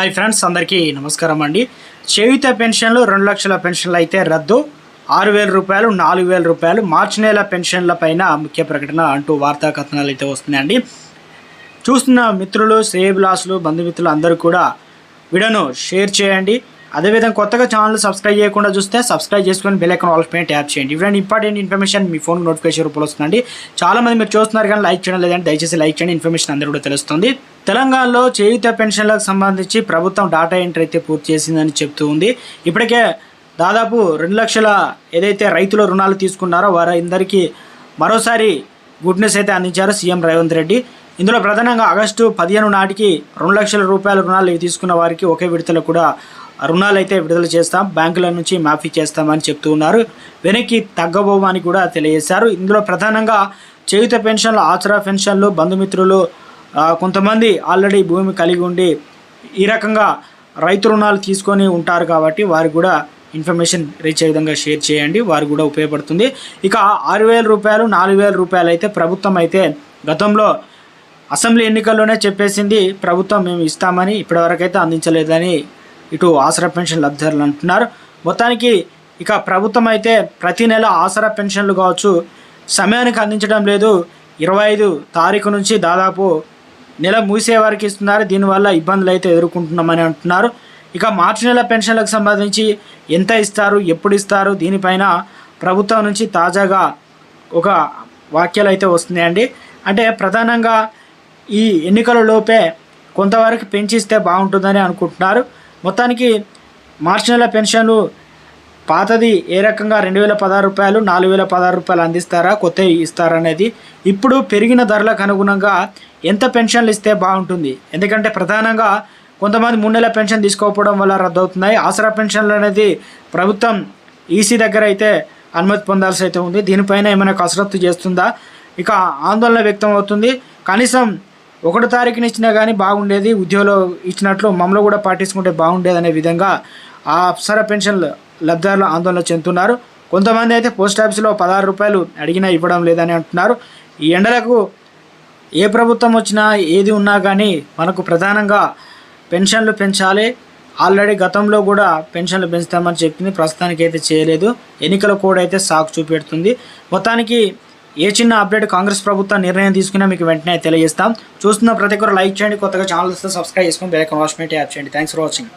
Hi friends అందరికీ నమస్కారం అండి. చేయుత పెన్షన్లు రెండు లక్షల పెన్షన్లు అయితే రద్దు. ఆరు వేల రూపాయలు నాలుగు వేల రూపాయలు మార్చి నెల పెన్షన్ల పైన ముఖ్య ప్రకటన అంటూ వార్తా కథనాలు అయితే వస్తున్నాయండి. చూస్తున్న మిత్రులు శ్రేయభిలాసులు బంధుమిత్రులు అందరూ కూడా వీడియోను షేర్ చేయండి. అదేవిధంగా కొత్తగా ఛానల్ సబ్స్క్రైబ్ చేయకుండా చూస్తే సబ్స్క్రైబ్ చేసుకొని బెల్ ఐకాన్ ఆల్ పైన ట్యాప్ చేయండి. ఇవన్నీ ఇంపార్టెంట్ ఇన్ఫర్మేషన్ మీ ఫోన్ నోటిఫికేషన్ రూపంలో వస్తుందండి. చాలా మంది మీరు చూస్తున్నారు కానీ లైక్ చేయడం లేదంటే దయచేసి లైక్ చేయండి. ఇన్ఫర్మేషన్ అందరూ కూడా తెలుస్తుంది. తెలంగాణలో చేయుత పెన్షన్లకు సంబంధించి ప్రభుత్వం డాటా ఎంట్రీ అయితే పూర్తి చేసిందని చెప్తూ ఉంది. ఇప్పటికే దాదాపు రెండు లక్షల ఏదైతే రైతుల రుణాలు తీసుకున్నారో వారందరికీ మరోసారి గుడ్ న్యూస్ అయితే అందించారు సీఎం రేవంత్ రెడ్డి. ఇందులో ప్రధానంగా ఆగస్టు పదిహేను నాటికి రెండు లక్షల రూపాయల రుణాలు తీసుకున్న వారికి ఒకే విడతలో కూడా రుణాలు అయితే విడుదల చేస్తాం బ్యాంకుల నుంచి మాఫీ చేస్తామని చెప్తూ ఉన్నారు. వెనక్కి తగ్గబోమని కూడా తెలియజేశారు. ఇందులో ప్రధానంగా చేయుత పెన్షన్లు ఆసరా పెన్షన్లు బంధుమిత్రులు కొంతమంది ఆల్రెడీ భూమి కలిగి ఉండి ఈ రకంగా రైతు రుణాలు తీసుకొని ఉంటారు కాబట్టి వారు కూడా ఇన్ఫర్మేషన్ రీచ్ అయ్యే విధంగా షేర్ చేయండి. వారు కూడా ఉపయోగపడుతుంది. ఇక ఆరు వేల రూపాయలు నాలుగు వేల రూపాయలు అయితే ప్రభుత్వం అయితే గతంలో అసెంబ్లీ ఎన్నికల్లోనే చెప్పేసింది ప్రభుత్వం మేము ఇస్తామని ఇప్పటివరకైతే అందించలేదని ఇటు ఆసరా పెన్షన్ లబ్ధిదారులు అంటున్నారు. మొత్తానికి ఇక ప్రభుత్వం అయితే ప్రతి నెల ఆసరా పెన్షన్లు కావచ్చు సమయానికి అందించడం లేదు. ఇరవై ఐదు తారీఖు నుంచి దాదాపు నెల మూసే వారికి ఇస్తున్నారు. దీనివల్ల ఇబ్బందులు అయితే ఎదుర్కొంటున్నామని అంటున్నారు. ఇక మార్చి నెల పెన్షన్లకు సంబంధించి ఎంత ఇస్తారు ఎప్పుడు ఇస్తారు దీనిపైన ప్రభుత్వం నుంచి తాజాగా ఒక వాక్యాలు అయితే వస్తున్నాయండి. అంటే ప్రధానంగా ఈ ఎన్నికల లోపే కొంతవరకు పెంచిస్తే బాగుంటుందని అనుకుంటున్నారు. మొత్తానికి మార్చి నెల పెన్షన్లు పాతది ఏ రకంగా రెండు వేల పదహారు రూపాయలు నాలుగు వేల పదహారు రూపాయలు అందిస్తారా కొత్త ఇస్తారనేది ఇప్పుడు పెరిగిన ధరలకు అనుగుణంగా ఎంత పెన్షన్లు ఇస్తే బాగుంటుంది? ఎందుకంటే ప్రధానంగా కొంతమంది మూడు నెలల పెన్షన్ తీసుకోకపోవడం వల్ల రద్దవుతున్నాయి. ఆసరా పెన్షన్లు అనేది ప్రభుత్వం ఈసీ దగ్గర అయితే అనుమతి పొందాల్సి అయితే ఉంది. దీనిపైన ఏమైనా కసరత్తు చేస్తుందా? ఇక ఆందోళన వ్యక్తం అవుతుంది. కనీసం ఒకటో తారీఖున ఇచ్చినా కానీ బాగుండేది. ఉద్యోగంలో ఇచ్చినట్లు మమ్మల్ని కూడా పాటించుకుంటే బాగుండేది అనే విధంగా ఆ అప్సర పెన్షన్ లబ్ధిదారులు ఆందోళన చెందుతున్నారు. కొంతమంది అయితే పోస్ట్ ఆఫీసులో పదహారు రూపాయలు అడిగినా ఇవ్వడం లేదని అంటున్నారు. ఈ ఎండలకు ఏ ప్రభుత్వం వచ్చినా ఏది ఉన్నా కానీ మనకు ప్రధానంగా పెన్షన్లు పెంచాలి. ఆల్రెడీ గతంలో కూడా పెన్షన్లు పెంచుతామని చెప్పింది. ప్రస్తుతానికి అయితే చేయలేదు. ఎన్నికల కోడ్ అయితే సాకు చూపెడుతుంది. మొత్తానికి ఏ చిన్న అప్డేట్ కాంగ్రెస్ ప్రభుత్వం నిర్ణయం తీసుకున్నా మీకు వెంటనే తెలియజేస్తాం. చూస్తున్న ప్రతి ఒక్కరు లైక్ చేయండి కొత్తగా ఛానల్ సబ్స్క్రైబ్ చేసుకుని బెల్ ఐకాన్ యాప్ చేయండి. Thanks for watching